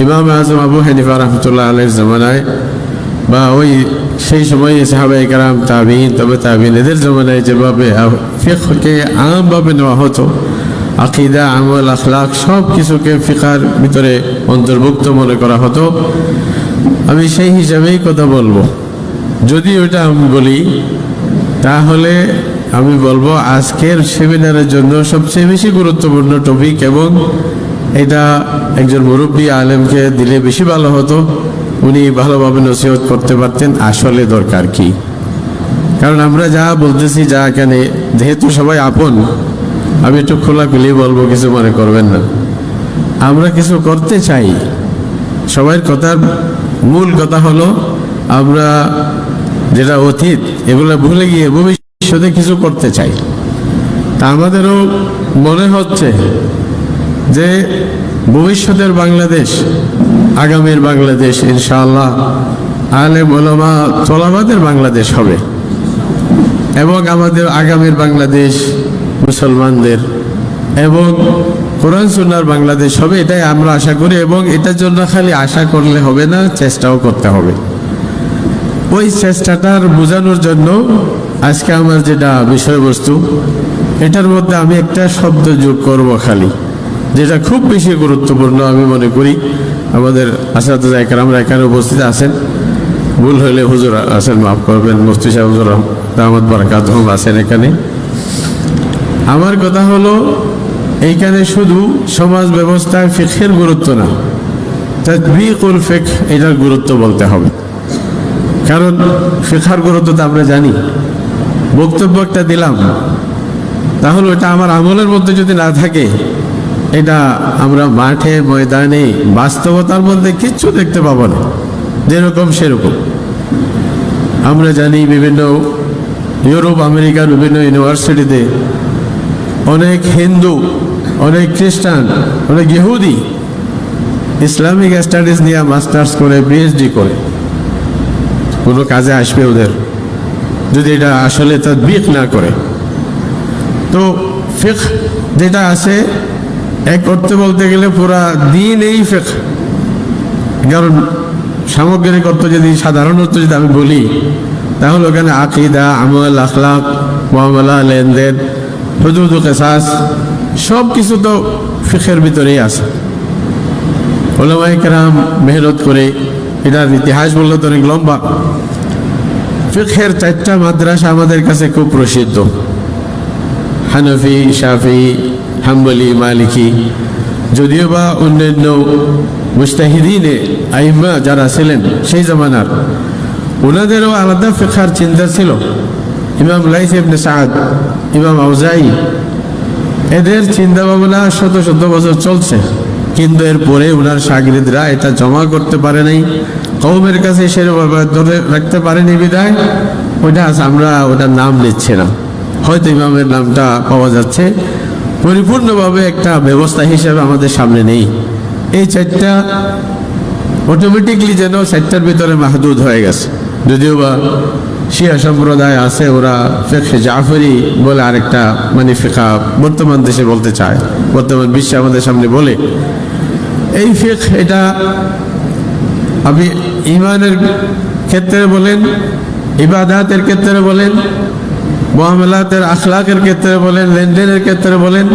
ইমাম আজম আবু হানিফা রহমতুল্লাহ আলের জমানায় বা ওই সেই সময় সাহাবাই কারাম তাবিন তবে তাবিন এদের জমানায় যেভাবে ফিককে আমভাবে নেওয়া হতো, আকিদা, আমল, আখলাক সব কিছুকে ফিকার ভিতরে অন্তর্ভুক্ত মনে করা হতো। আমি সেই হিসাবেই কথা বলব। যদি ওটা আমি বলি, তাহলে আমি বলব আজকের সেমিনারের জন্য সবচেয়ে বেশি গুরুত্বপূর্ণ টপিক এবং এটা একজন মুরব্বী আলেমকে দিলে বেশি ভালো হতো। উনি ভালোভাবে নসিহত করতে পারতেন, আসলে দরকার কি? কারণ আমরা যা বলতেছি, যা এখানে, যেহেতু সবাই আপন, আমি একটু খোলা খোলাখুলি বলব, কিছু মনে করবেন না। আমরা কিছু করতে চাই। সবার কথার মূল কথা হলো, আমরা যেটা অতীত, এগুলো ভুলে গিয়ে ভবিষ্যতে কিছু করতে চাই। তা আমাদেরও মনে হচ্ছে যে ভবিষ্যতের বাংলাদেশ, আগামীর বাংলাদেশ, ইনশাআল্লাহ আলে মোলামা তোলাবাদের বাংলাদেশ হবে। এবং আমাদের আগামীর বাংলাদেশ মুসলমানদের এবং কোরআন সুন্নার বাংলাদেশ হবে, এটাই আমরা আশা করি এবং এটার জন্য খালি আশা করলে হবে না, চেষ্টাও করতে হবে। ওই চেষ্টাটার বোঝানোর জন্য আজকে আমার যেটা বিষয়বস্তু, এটার মধ্যে আমি একটা শব্দ যোগ করব খালি। যেটা খুব বেশি গুরুত্বপূর্ণ আমি মনে করি, আমাদের আসাদ আমরা এখানে উপস্থিত আছেন। ভুল হলে হুজুর আছেন, মাফ করবেন, মুফতি সাহেব হুজুর আহমদ বারাকাত আছেন এখানে। আমার কথা হলো, এইখানে শুধু সমাজ ব্যবস্থায় ফেকের গুরুত্ব না তদবিকুল ফেক এটার গুরুত্ব বলতে হবে। কারণ শেখার গুরুত্ব তো আমরা জানি। বক্তব্য একটা দিলাম, তাহলে ওটা আমার আমলের মধ্যে যদি না থাকে এটা আমরা মাঠে ময়দানে বাস্তবতার মধ্যে কিচ্ছু দেখতে পাবো না। যেরকম সেরকম। আমরা জানি বিভিন্ন ইউরোপ আমেরিকার বিভিন্ন ইউনিভার্সিটিতে অনেক হিন্দু, অনেক খ্রিস্টান, অনেক ইহুদি ইসলামিক স্টাডিজ নিয়ে মাস্টার্স করে পিএইচডি করে। কোনো কাজে আসবে ওদের। যদি এটা আসলে তদবিক না করে। তো ফেক যেটা আছে এক করতে বলতে গেলে পুরা দিন এই ফেক। কারণ সামগ্রিক অর্থ যদি, সাধারণ অর্থ যদি আমি বলি, তাহলে ওখানে আকিদা, আমল, আখলাক, মামলা, লেনদেন, হুদুদ, কেসাস সব কিছু তো ফিখের ভিতরেই আছে। ওলামাই কেরাম মেহনত করে, এটার ইতিহাস বললে তো অনেক লম্বা। ফিখের চারটা মাদ্রাসা আমাদের কাছে খুব প্রসিদ্ধ। হানফি, শাফি হাম্বলি, মালিকি, যদিও বা অন্যান্য মুস্তাহিদিনে আইম্মা যারা ছিলেন সেই জামানার ওনাদেরও আলাদা ফেখার চিন্তা ছিল। ইমাম ইবনে সাদ ইমাম আউজাই এদের চিন্তা ভাবনা শত শত বছর চলছে। কিন্তু এরপরে ওনার সাগরিদরা এটা জমা করতে পারে নাই কৌমের কাছে সেরকমভাবে ধরে রাখতে পারেনি বিদায় আজ আমরা ওটার নাম নিচ্ছি না। হয়তো ইমামের নামটা পাওয়া যাচ্ছে পরিপূর্ণভাবে একটা ব্যবস্থা হিসেবে আমাদের সামনে নেই। এই চারটা অটোমেটিকলি যেন চারটার ভিতরে মাহদুদ হয়ে গেছে। যদিও বা শিয়া সম্প্রদায় আছে, ওরা ফেখে জাফরি বলে আরেকটা মানে ফেখা বর্তমান দেশে বলতে চায়। বর্তমান বিশ্বে আমাদের সামনে বলে। এই ফেক এটা আপনি ইমানের ক্ষেত্রে বলেন, ইবাদাতের ক্ষেত্রে বলেন মহামেলাতের আখলাকের ক্ষেত্রে বলেন, লেনদেনের ক্ষেত্রে বলেন,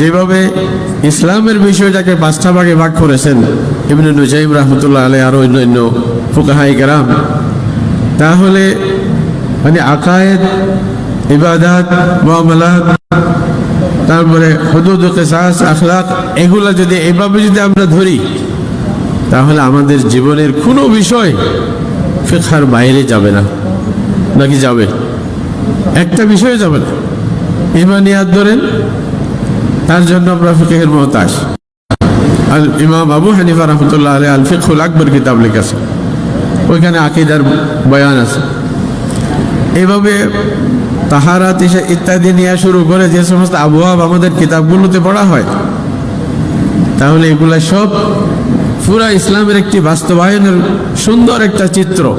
যেভাবে ইসলামের বিষয়টাকে পাঁচটা ভাগে ভাগ করেছেন, ইবনে নুজাইম রহমতুল্লাহ আলাই আরও অন্যান্য ফুকাহাই কেরাম। তাহলে মানে আকায়েদ, ইবাদাত মহামেলাত তারপরে হদুদ, কেসাস, আখলাক, এগুলা যদি এভাবে যদি আমরা ধরি, তাহলে আমাদের জীবনের কোনো বিষয় ফেখার বাইরে যাবে না, নাকি যাবে? একটা বিষয় যাবে না। ইমানিয়াত ধরেন, তার জন্য আমরা ফিকেহের মহতাজ আল ইমাম আবু হানিফা রহমতুল্লাহ আলী আল ফিকুল আকবর কিতাব লিখেছে। ওইখানে আকিদার বয়ান আছে। এইভাবে ইসা- ইত্যাদি নিয়ে শুরু করে যে সমস্ত আবহাওয়া আমাদের কিতাবগুলোতে পড়া হয়, তাহলে এগুলা সব পুরা ইসলামের একটি বাস্তবায়নের সুন্দর একটা চিত্র।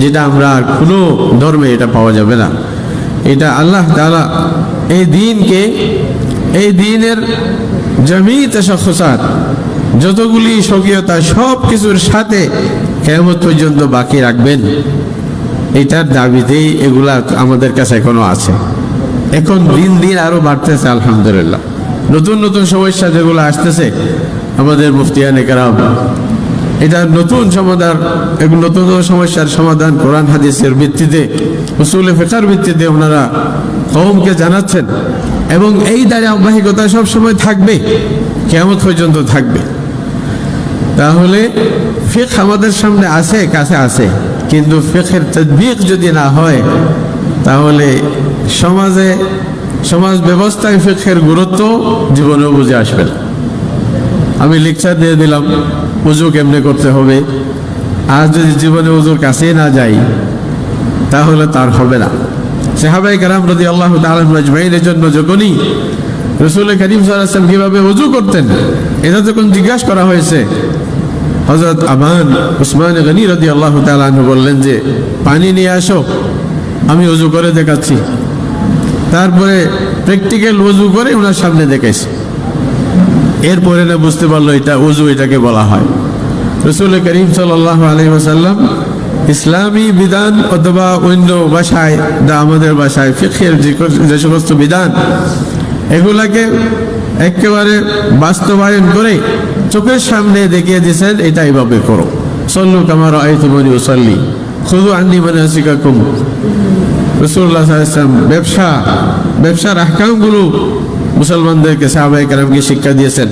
যেটা আমরা আর কোনো ধর্মে এটা পাওয়া যাবে না। এটা আল্লাহ তাআলা এই দিনকে, এই দিনের জমি তশাত যতগুলি স্বকীয়তা সব কিছুর সাথে কেমন পর্যন্ত বাকি রাখবেন, এটার দাবিতেই এগুলা আমাদের কাছে এখনও আছে। এখন দিন দিন আরও বাড়তেছে, আলহামদুলিল্লাহ। নতুন নতুন সমস্যা যেগুলো আসতেছে, আমাদের মুফতিয়ানে কারাম এটা নতুন সমাধান, এবং নতুন সমস্যার সমাধান কোরআন, হাদিসের ভিত্তিতে, উসুল ফেকার ভিত্তিতে ওনারা কৌমকে জানাচ্ছেন। এবং এই ধারাবাহিকতা সব সময় থাকবে কেমন পর্যন্ত থাকবে। তাহলে ফিক আমাদের সামনে আছে, কাছে আছে, কিন্তু ফেকের তদবিক যদি না হয়, তাহলে সমাজে, সমাজ ব্যবস্থায় ফিকের গুরুত্ব জীবনেও বুঝে আসবে না। আমি লেকচার দিয়ে দিলাম, উজু কেমনে করতে হবে? আর যদি জীবনে উজুর কাছে না যাই, তাহলে তার হবে না। সাহাবাই কারাম রদি আল্লাহ তালের জন্য যখনই রসুল করিম সাল্লাম কীভাবে উজু করতেন, এটা যখন জিজ্ঞাসা করা হয়েছে হজরত আমান উসমান গনি রদি আল্লাহ তালু বললেন যে, পানি নিয়ে আসো, আমি উজু করে দেখাচ্ছি। তারপরে প্র্যাকটিক্যাল উজু করে ওনার সামনে দেখাইছি। এরপরে না বুঝতে পারল এটা উজু এটাকে বলা হয়। রসুল করিম সাল্লাহ আলহি ওসাল্লাম ইসলামী বিধান অথবা অন্য ভাষায়, যা আমাদের ভাষায় ফিখের যে সমস্ত বিধান, এগুলাকে একেবারে বাস্তবায়ন করে চোখের সামনে দেখিয়ে দিয়েছেন, এটা এইভাবে করো। সল্লু কামার আয়তুমনি ওসল্লি শুধু আন্নি মানে আসিকা শিকাকুম রসুল্লাহ ব্যবসা, ব্যবসার আহকামগুলো মুসলমানদেরকে সাহাবাই কালামকে শিক্ষা দিয়েছেন।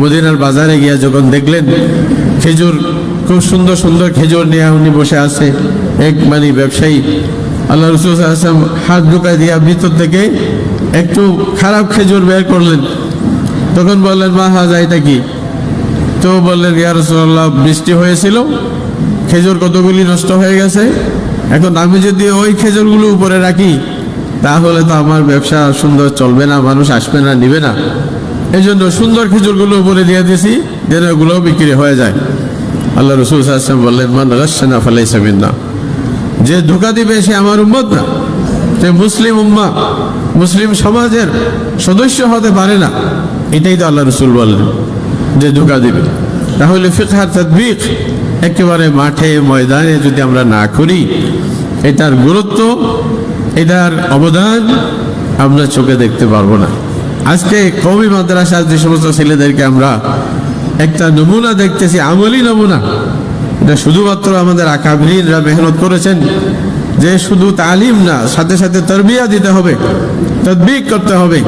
মদিনার বাজারে গিয়া যখন দেখলেন, খেজুর, খুব সুন্দর সুন্দর খেজুর নিয়ে উনি বসে আছে, এক মানে ব্যবসায়ী। আল্লাহ রসুল আসলাম হাত ঢুকাই দিয়া ভিতর থেকে একটু খারাপ খেজুর বের করলেন। তখন বললেন, মা, হাজা, এটা কি? তো বললেন, ইয়া রসুল্লাহ বৃষ্টি হয়েছিল, খেজুর কতগুলি নষ্ট হয়ে গেছে? এখন আমি যদি ওই খেজুরগুলো উপরে রাখি তাহলে তো আমার ব্যবসা সুন্দর চলবে না, মানুষ আসবে না, নিবে না। এই জন্য সুন্দর খেজুরগুলো উপরে দিয়ে দিয়েছি যেন ওগুলোও বিক্রি হয়ে যায়। আল্লাহ রসুল আসলাম বললেন, মান গাছানা ফালাই না যে ধোকা দিবে সে আমার উম্মত না যে মুসলিম উম্মা, মুসলিম সমাজের সদস্য হতে পারে না। এটাই তো আল্লাহ রসুল বললেন, যে ধোকা দিবে। তাহলে ফিকহার তদবিক একেবারে মাঠে, ময়দানে যদি আমরা না করি, এটার গুরুত্ব এটার অবদান আমরা চোখে দেখতে পারব না। আজকে কবি মাদ্রাসার যে সমস্ত ছেলেদেরকে আমরা একটা নমুনা দেখতেছি, আমলি নমুনা, এটা শুধুমাত্র আমাদের আকাবরিনরা মেহনত করেছেন, যে শুধু তালিম না, সাথে সাথে তরবিয়া দিতে হবে, তদবিক করতে হবে,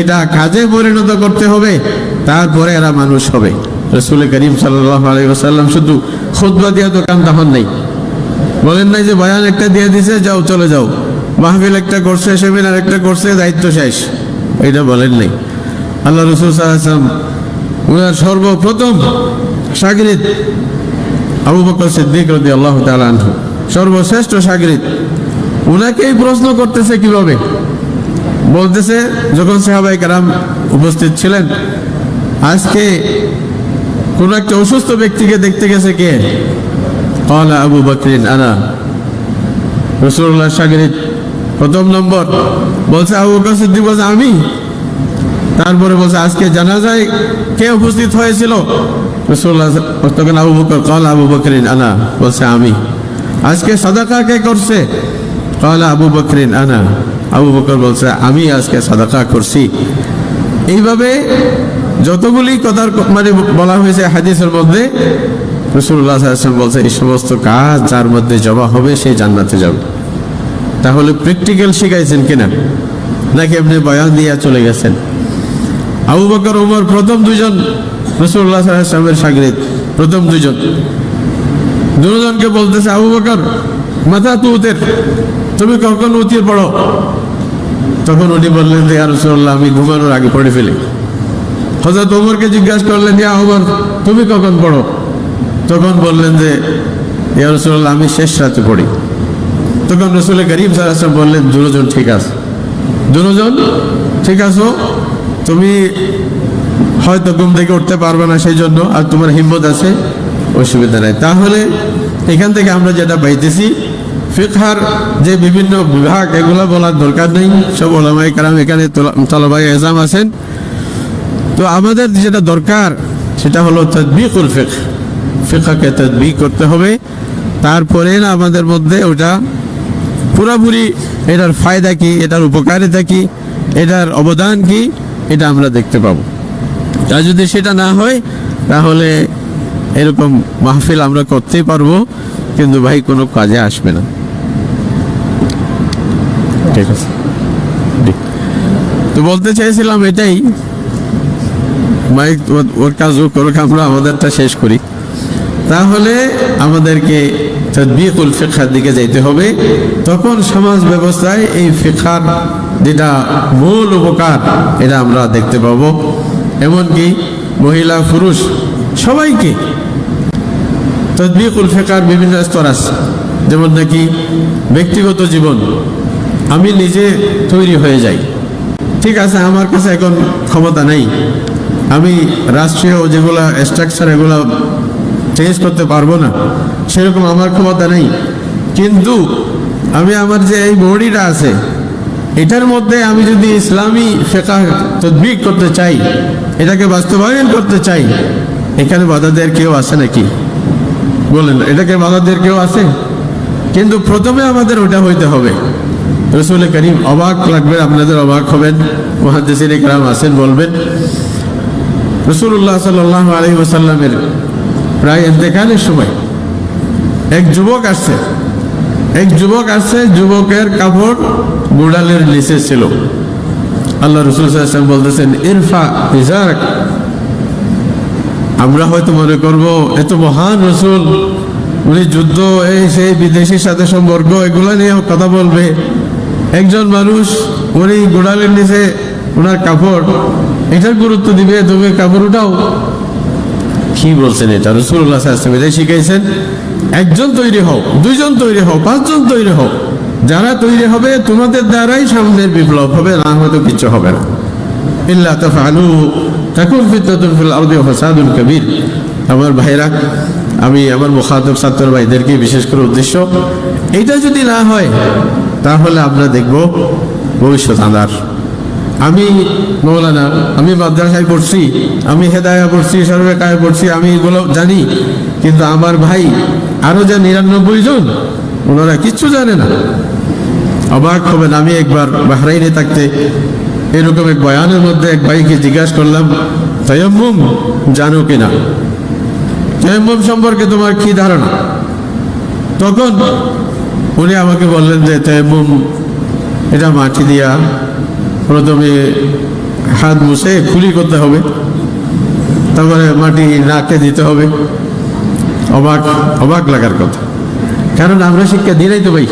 এটা কাজে পরিণত করতে হবে, তারপরে এরা মানুষ হবে। রসুল করিম সাল্লাম শুধু খুদ্া দিয়া দোকান তখন নেই। বলেন নাই যে, বয়ান একটা দিয়ে দিছে, যাও, চলে যাও। মাহফিল একটা করছে, সেমিনার একটা করছে, দায়িত্ব শেষ। এটা বলেন নাই। আল্লাহ রসুল সাল্লাম উনার সর্বপ্রথম সাগরিদ আবু বকর সিদ্দিক রদি আল্লাহ তালু সর্বশ্রেষ্ঠ সাগরিদ। উনাকেই প্রশ্ন করতেছে কীভাবে? বলতেছে, যখন সাহাবাই কারাম উপস্থিত ছিলেন, আজকে কোন একটা অসুস্থ ব্যক্তিকে দেখতে গেছে কে? কলা আবু বকরিন, আনা। রসুল্লাহ সাগরিদ প্রথম নম্বর, বলছে আবু বকর সিদ্দিক, বলছে, আমি? তারপরে বলছে, আজকে জানা যায় কে উপস্থিত হয়েছিল? তখন আবু বকর, কল আবু বকরিন আনা। বলছে, আমি। আজকে সাদাকা কে করছে? কল আবু বকরিন আনা। আবু বকর বলছে, আমি আজকে সাদাকা করছি। এইভাবে যতগুলি কথার মানে বলা হয়েছে হাদিসের মধ্যে রসুল্লাহ বলছে, এই সমস্ত কাজ যার মধ্যে জমা হবে সেই জান্নাতে যাবে। তাহলে প্র্যাকটিক্যাল শিখাইছেন কিনা? নাকি আপনি বয়ান দিয়া চলে গেছেন? আবু বকর, উমর, প্রথম দুজন রসুল্লাহ সাল্লামের সাগরিদ, প্রথম দুজন দুজনকে বলতেছে, আবু বকর, মাথা তু উতের তুমি কখন উতির পড়ো? তখন উনি বললেন যে আর রসুল্লাহ আমি ঘুমানোর আগে পড়ে ফেলি। হজরত ওমরকে জিজ্ঞাসা করলেন, ইয়া ওমর তুমি কখন পড়ো? তখন বললেন যে, ইয়া রসুল্লাহ আমি শেষ রাতে পড়ি। তখন রসুল করিম সাল্লাম বললেন, দুজন ঠিক আছে। দুজন ঠিক আছো? তুমি হয়তো ঘুম থেকে উঠতে পারবে না সেই জন্য আর তোমার হিম্মত আছে? অসুবিধা নাই। তাহলে এখান থেকে আমরা যেটা পাইতেছি, ফিকহার যে বিভিন্ন বিভাগ, এগুলো বলার দরকার নেই। সব ওলামাই কারাম এখানে তলবাই এজাম আছেন। তো আমাদের যেটা দরকার, সেটা হলো তদবিকুল ফিক ফিকাকে তদবিক করতে হবে। তারপরে আমাদের মধ্যে ওটা পুরোপুরি এটার ফায়দা কি, এটার উপকারিতা কি, এটার অবদান কি, এটা আমরা দেখতে পাবো। আর যদি সেটা না হয়, তাহলে এরকম মাহফিল আমরা করতেই পারব, কিন্তু ভাই কোনো কাজে আসবে না। ঠিক আছে। তো বলতে চাইছিলাম এটাই, মাইক ওর- কাজও করুক, আমরা আমাদেরটা শেষ করি। তাহলে আমাদেরকে তদবিকুল ফিকার দিকে যাইতে হবে। তখন সমাজ ব্যবস্থায় এই ফিকার যেটা মূল উপকার, এটা আমরা দেখতে পাবো। এমনকি মহিলা, পুরুষ, সবাইকে তদবিকুল ফিকার বিভিন্ন স্তর আছে। যেমন নাকি ব্যক্তিগত জীবন, আমি নিজে তৈরি হয়ে যাই। ঠিক আছে, আমার কাছে এখন ক্ষমতা নেই। আমি রাষ্ট্রীয় যেগুলো স্ট্রাকচার এগুলো চেঞ্জ করতে পারব না। সেরকম আমার ক্ষমতা নেই। কিন্তু আমি আমার যে এই বডিটা আছে, এটার মধ্যে আমি যদি ইসলামী ফেকা তদবিক করতে চাই, এটাকে বাস্তবায়ন করতে চাই, এখানে বাধাদের কেউ আছে নাকি? বলেন, এটাকে বাধাদের কেউ আছে? কিন্তু প্রথমে আমাদের ওটা হইতে হবে। রসুল করিম অবাক লাগবে আপনাদের অবাক হবেন মহাদেশের ইকরাম আছেন বলবেন। রসুল্লাহ সাল্লাহ আলহি ওসাল্লামের প্রায় ইন্তেকালের সময়। এক যুবক আসছে। এক যুবক আসছে, যুবকের কাপড় গুড়ালের নিচে ছিল। আল্লাহ রসুল বলতেছেন, ইরফা ইজাক আমরা হয়তো মনে করব, এত মহান রসুল, উনি যুদ্ধ, এই সেই বিদেশির সাথে সম্পর্ক, এগুলো নিয়ে কথা বলবে। একজন মানুষ, উনি গোড়ালের নিচে ওনার কাপড়, এটার গুরুত্ব দিবে, তুমি কাপড় উঠাও। কি বলছেন এটা? রসুল্লাহ আসলাম এটাই শিখাইছেন, একজন তৈরি হও, দুইজন তৈরি হও, পাঁচজন তৈরি হও। যারা তৈরি হবে, তোমাদের দ্বারাই সামনের বিপ্লব হবে, না হয়তো কিছু হবে না। ইল্লা তাফআলু, তাকুন ফিতনাতুন ফিল আরদি ফাসাদুন কাবীর। আমার ভাইরা, আমি আমার মুখাতব ছাত্র ভাইদেরকে বিশেষ করে উদ্দেশ্য এটা যদি না হয়, তাহলে আমরা দেখব ভবিষ্যৎ আন্ধার। আমি মৌলানা, আমি মাদ্রাসায় পড়ছি, আমি হেদায়া পড়ছি সর্বেকায় পড়ছি, আমি এগুলো জানি, কিন্তু আমার ভাই আরও যে নিরানব্বই জন, ওনারা কিচ্ছু জানে না। অবাক হবেন আমি একবার বাহরাইনে থাকতে, এরকম এক বয়ানের মধ্যে এক ভাইকে জিজ্ঞাসা করলাম, তয়ম্মুম জানো কিনা তয়ম্মুম সম্পর্কে তোমার কি ধারণা? তখন উনি আমাকে বললেন যে, তয়ম্মুম, এটা মাটি দিয়া প্রথমে হাত মুছে খুলি করতে হবে, তারপরে মাটি নাকে দিতে হবে। অবাক অবাক লাগার কথা। কারণ আমরা শিক্ষা দিই নাই তো ভাই,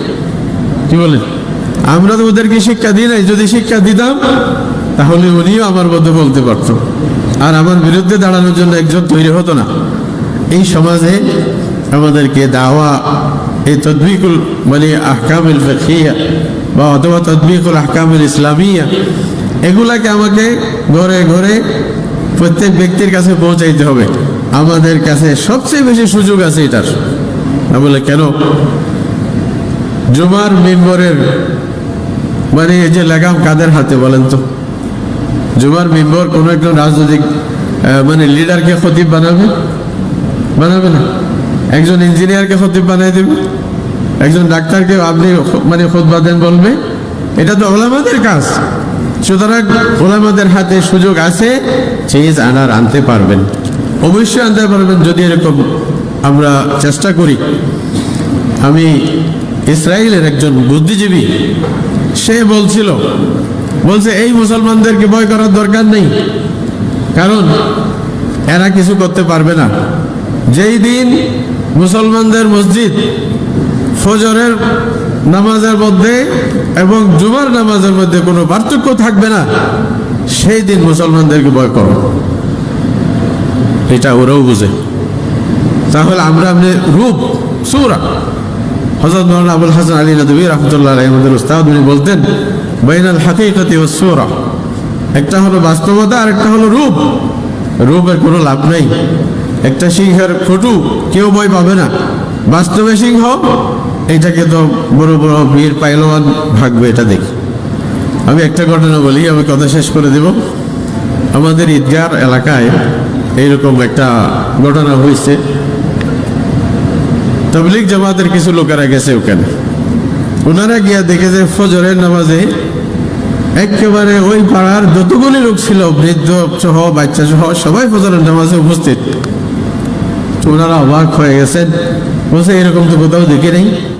কি বলেন? আমরা তো ওদেরকে শিক্ষা দিই নাই, যদি শিক্ষা দিতাম, তাহলে উনিও আমার মধ্যে বলতে পারতো। আর আমার বিরুদ্ধে দাঁড়ানোর জন্য একজন তৈরি হতো না। এই সমাজে আমাদেরকে দাওয়া, এই তদবিকুল মানে আহকামুল ফিকিয়া বা অথবা তদবিকুল আহকামুল ইসলামিয়া, এগুলাকে আমাকে ঘরে ঘরে প্রত্যেক ব্যক্তির কাছে পৌঁছাইতে হবে। আমাদের কাছে সবচেয়ে বেশি সুযোগ আছে এটার। বলে, কেন? জুমার মেম্বরের মানে এই যে লাগাম কাদের হাতে বলেন তো? জুমার মেম্বর কোনো একজন রাজনৈতিক মানে লিডারকে খতিব বানাবে? বানাবে না। একজন ইঞ্জিনিয়ারকে খতিব বানাই দেবে? একজন ডাক্তারকে আপনি মানে খোদবা দেন বলবে, এটা তো ওলামাদের কাজ। সুতরাং ওলামাদের হাতে সুযোগ আছে চেঞ্জ আনার আনতে পারবেন। অবশ্যই আনতে পারবেন যদি এরকম আমরা চেষ্টা করি। আমি ইসরায়েলের একজন বুদ্ধিজীবী, সে বলছিল, বলছে, এই মুসলমানদেরকে ভয় করার দরকার নেই, কারণ এরা কিছু করতে পারবে না। যেই দিন মুসলমানদের মসজিদ ফজরের নামাজের মধ্যে এবং জুমার নামাজের মধ্যে কোনো পার্থক্য থাকবে না। সেই দিন মুসলমানদেরকে ভয় করো। এটা ওরাও বুঝে। তাহলে আমরা আপনি রূপ, সুরা। হজরত মৌলানা আবুল হাসান আলী নদী রহমতুল্লাহ আমাদের উস্তাদ, উনি বলতেন, বাইনাল হাকিকতি ও সুরা। একটা হলো বাস্তবতা আর একটা হলো রূপ। রূপের কোনো লাভ নেই। একটা সিংহের ফটু কেউ বই পাবে না। বাস্তবে সিংহ এটাকে তো বড় বড় বীর পাইলওয়ান ভাগবে, এটা দেখি। আমি একটা ঘটনা বলি, আমি কথা শেষ করে দেব। আমাদের ঈদগার এলাকায় এইরকম একটা ঘটনা হয়েছে। তবলিক জামাতের কিছু লোকেরা গেছে ওখানে। ওনারা গিয়া দেখে যে ফজরের নামাজে একেবারে ওই পাড়ার যতগুলি লোক ছিল, বৃদ্ধ, সহ, বাচ্চা সহ, সবাই ফজরের নামাজে উপস্থিত। ওনারা অবাক হয়ে গেছেন। বলছে, এরকম তো কোথাও দেখে নেই।